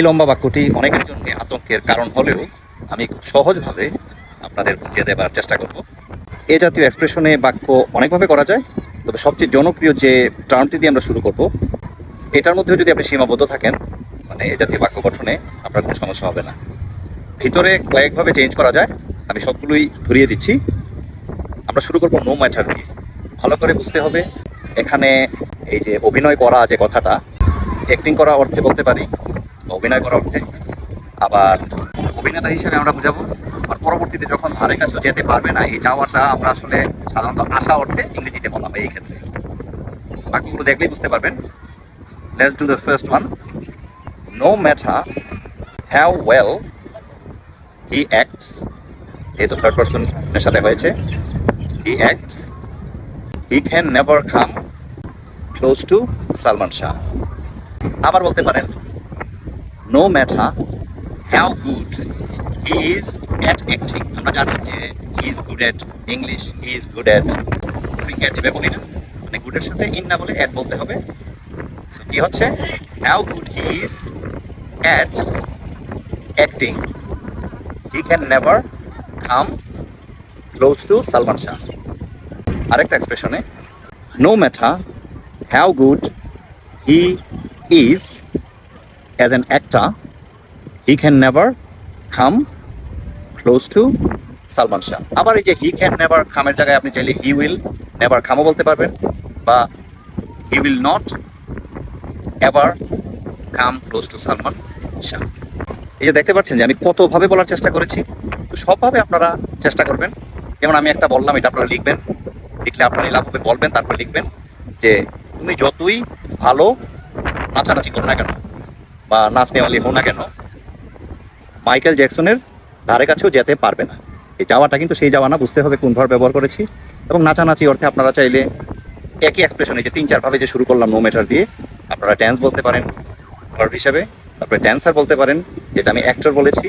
এই লম্বা বাক্যটি অনেকের জন্য আতঙ্কের কারণ হলেও আমি খুব সহজভাবে আপনাদের বুঝিয়ে দেবার চেষ্টা করব। এ জাতীয় এক্সপ্রেশনে বাক্য অনেকভাবে করা যায়, তবে সবচেয়ে জনপ্রিয় যে টার্মটি দিয়ে আমরা শুরু করব, এটার মধ্যে যদি আপনি সীমাবদ্ধ থাকেন মানে এ জাতীয় বাক্য গঠনে আপনার কোনো সমস্যা হবে না। ভিতরে কয়েকভাবে চেঞ্জ করা যায়, আমি সবগুলোই ধরিয়ে দিচ্ছি। আমরা শুরু করব নো ম্যাটার দিয়ে। ভালো করে বুঝতে হবে, এখানে এই যে অভিনয় করা যে কথাটা অ্যাক্টিং করা অর্থে বলতে পারি অভিনয় করা অর্থে আবার অভিনেতা হিসেবে আমরা বুঝাবো। আর পরবর্তীতে যখন ধারে কাছে যেতে পারবে না, এই যাওয়াটা আমরা আসলে সাধারণত আশা অর্থে ইংরেজিতে বলা হয় এই ক্ষেত্রে। বাক্যগুলো দেখলেই বুঝতে পারবেন। Let's do the first one no matter how well he acts যেহেতু থার্ড পার্সনের সাথে হয়েছে। He acts he can never come close to Salman Shah আবার বলতে পারেন no matter how good he is at acting আমরা জানি যে he is good at English he is good at cricket এভাবে বলি না? মানে গুডের সাথে ইন না বলে অ্যাট বলতে হবে। সো কি হচ্ছে? How good he is at acting he can never come close to Salman Shah আরেকটা এক্সপ্রেশনে no matter how good he is as an actor he can never come close to Salman Shah আবার এই যে হি can never কামের জায়গায় আপনি চাইলে he will never কামও বলতে পারবেন, বা he will not ever come close to Salman Shah এই যে দেখতে পাচ্ছেন যে আমি কতভাবে বলার চেষ্টা করেছি, তো সবভাবে আপনারা চেষ্টা করবেন। যেমন আমি একটা বললাম, এটা আপনারা লিখবেন, লিখলে আপনারা লাভ হবে, বলবেন, তারপর লিখবেন যে, তুমি যতই ভালো নাচানাচি করো না কেন বা নাচ নেওয়ালি হো না কেন, মাইকেল জ্যাকসনের ধারে কাছেও যেতে পারবে না। এই যাওয়াটা কিন্তু সেই যাওয়া না, বুঝতে হবে কোন ভার ব্যবহার করেছি। এবং নাচানাচি অর্থে আপনারা চাইলে একই এক্সপ্রেশনে যে তিন চার ভাবে যে শুরু করলাম নো মেটার দিয়ে, আপনারা ড্যান্স বলতে পারেন ভার্ব হিসাবে, তারপরে ড্যান্সার বলতে পারেন, যেটা আমি অ্যাক্টর বলেছি।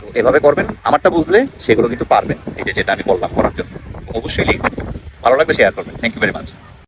তো এভাবে করবেন, আমারটা বুঝলে সেগুলো কিন্তু পারবেন, এই যে যেটা আমি বললাম করার জন্য। অবশ্যই লিখবেন। ভালো লাগবে শেয়ার করবেন। Thank you very much